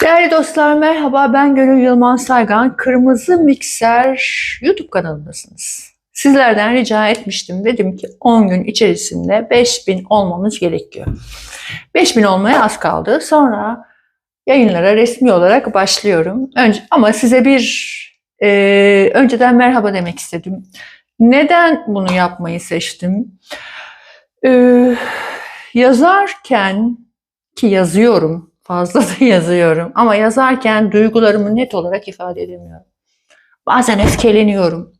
Değerli dostlar merhaba ben Gönül Yılmaz Saygan. Kırmızı Mikser YouTube kanalındasınız. Sizlerden rica etmiştim. Dedim ki 10 gün içerisinde 5000 olmamız gerekiyor. 5000 olmaya az kaldı. Sonra yayınlara resmi olarak başlıyorum. Önce, ama size bir e, önceden merhaba demek istedim. Neden bunu yapmayı seçtim? Ee, yazarken ki yazıyorum, fazla da yazıyorum ama yazarken duygularımı net olarak ifade edemiyorum. Bazen öfkeleniyorum,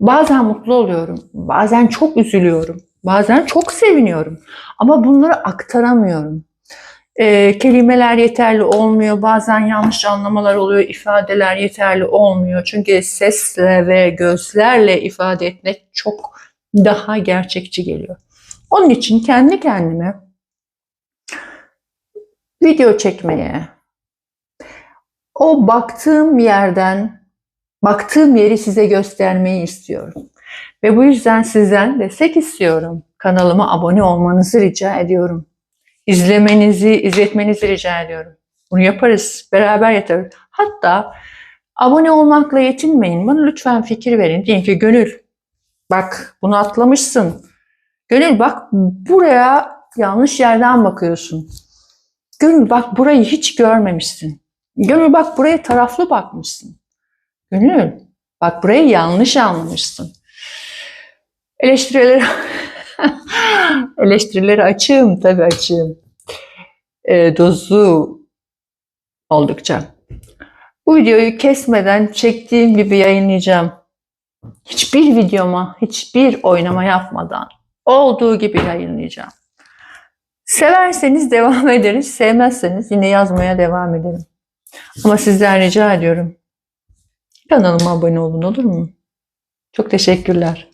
bazen mutlu oluyorum, bazen çok üzülüyorum, bazen çok seviniyorum ama bunları aktaramıyorum. Ee, kelimeler yeterli olmuyor, bazen yanlış anlamalar oluyor, ifadeler yeterli olmuyor. Çünkü sesle ve gözlerle ifade etmek çok daha gerçekçi geliyor. Onun için kendi kendime video çekmeye, o baktığım yerden, baktığım yeri size göstermeyi istiyorum. Ve bu yüzden sizden destek istiyorum. Kanalıma abone olmanızı rica ediyorum. İzlemenizi, izletmenizi rica ediyorum. Bunu yaparız, beraber yaparız. Hatta abone olmakla yetinmeyin. Bana lütfen fikir verin. Deyin ki Gönül, bak bunu atlamışsın. Gönül bak buraya yanlış yerden bakıyorsun. Gönül bak burayı hiç görmemişsin. Gönül bak buraya taraflı bakmışsın. Gönül bak burayı yanlış anlamışsın. Eleştirileri eleştirileri açığım tabii açığım. E, dozu oldukça. Bu videoyu kesmeden çektiğim gibi yayınlayacağım. Hiçbir videoma, hiçbir oynama yapmadan olduğu gibi yayınlayacağım. Severseniz devam ederiz, sevmezseniz yine yazmaya devam ederim. Ama sizden rica ediyorum. Kanalıma abone olun olur mu? Çok teşekkürler.